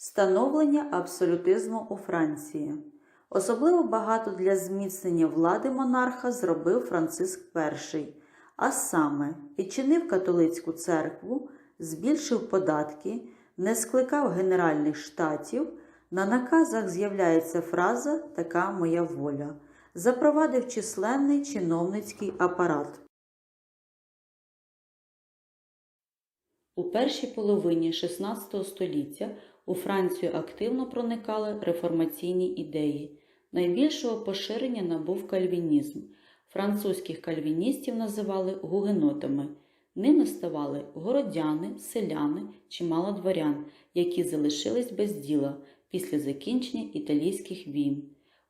Становлення абсолютизму у Франції. Особливо багато для зміцнення влади монарха зробив Франциск І, а саме відчинив католицьку церкву, збільшив податки, не скликав генеральних штатів. На наказах з'являється фраза Така моя воля. Запровадив численний чиновницький апарат. У першій половині XVI століття у Францію активно проникали реформаційні ідеї. Найбільшого поширення набув кальвінізм. Французьких кальвіністів називали гугенотами. Ними ставали городяни, селяни, чимало дворян, які залишились без діла після закінчення італійських війн.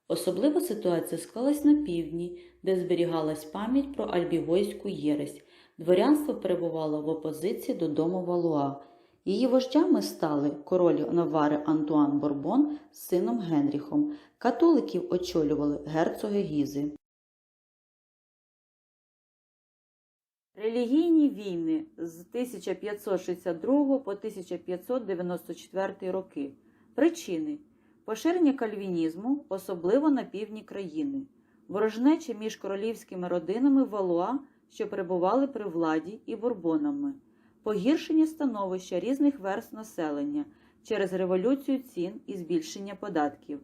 Особлива ситуація склалась на півдні, де зберігалась пам'ять про альбігойську єресь. Дворянство перебувало в опозиції до дому Валуа. Її вождями стали король Навари Антуан Борбон з сином Генріхом. Католиків очолювали герцоги Гізи. Релігійні війни з 1562 по 1594 роки. Причини поширення кальвінізму, особливо на півдні країни, ворожнеча між королівськими родинами Валуа, що перебували при владі, і бурбонами, погіршення становища різних верст населення через революцію цін і збільшення податків,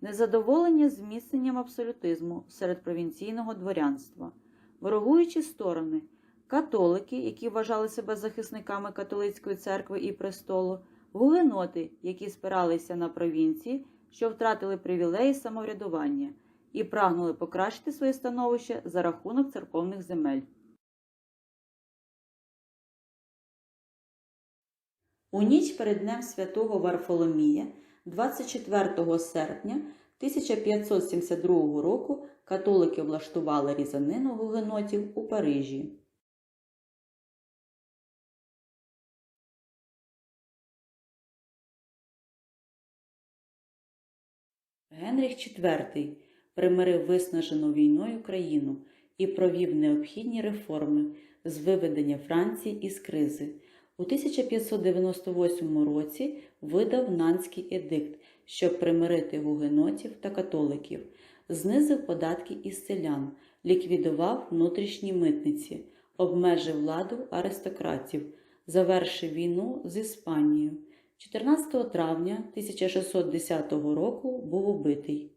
незадоволення зміцненням абсолютизму серед провінційного дворянства, ворогуючі сторони. Католики, які вважали себе захисниками католицької церкви і престолу, гугеноти, які спиралися на провінції, що втратили привілеї самоврядування, і прагнули покращити своє становище за рахунок церковних земель. У ніч перед Днем Святого Варфоломія, 24 серпня 1572 року, католики влаштували різанину гугенотів у Парижі. Генріх IV примирив виснажену війною країну і провів необхідні реформи з виведення Франції із кризи. У 1598 році видав Нанський едикт, щоб примирити гугенотів та католиків, знизив податки із селян, ліквідував внутрішні митниці, обмежив владу аристократів, завершив війну з Іспанією. 14 травня 1610 року був убитий.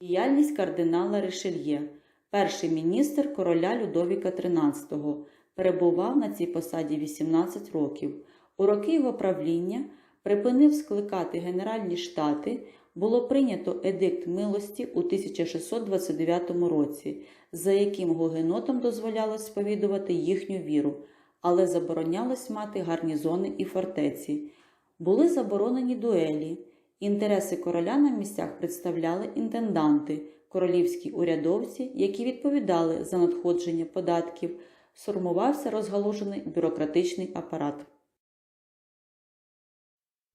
Діяльність кардинала Ришельє, перший міністр короля Людовіка XIII, перебував на цій посаді 18 років. У роки його правління припинив скликати Генеральні штати, було прийнято едикт милості у 1629 році, за яким гугенотам дозволялось сповідувати їхню віру, але заборонялось мати гарнізони і фортеці. Були заборонені дуелі. Інтереси короля на місцях представляли інтенданти, королівські урядовці, які відповідали за надходження податків, сформувався розгалужений бюрократичний апарат.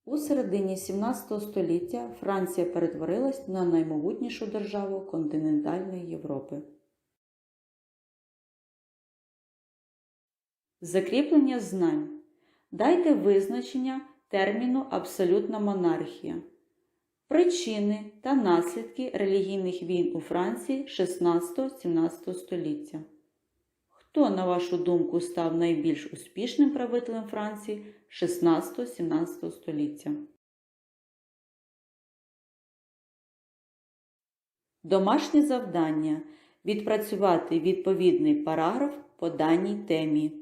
У середині 17 століття Франція перетворилась на наймогутнішу державу континентальної Європи. Закріплення знань. Дайте визначення терміну абсолютна монархія. Причини та наслідки релігійних війн у Франції 16-17 століття. Хто, на вашу думку, став найбільш успішним правителем Франції 16-17 століття? Домашнє завдання відпрацювати відповідний параграф по даній темі.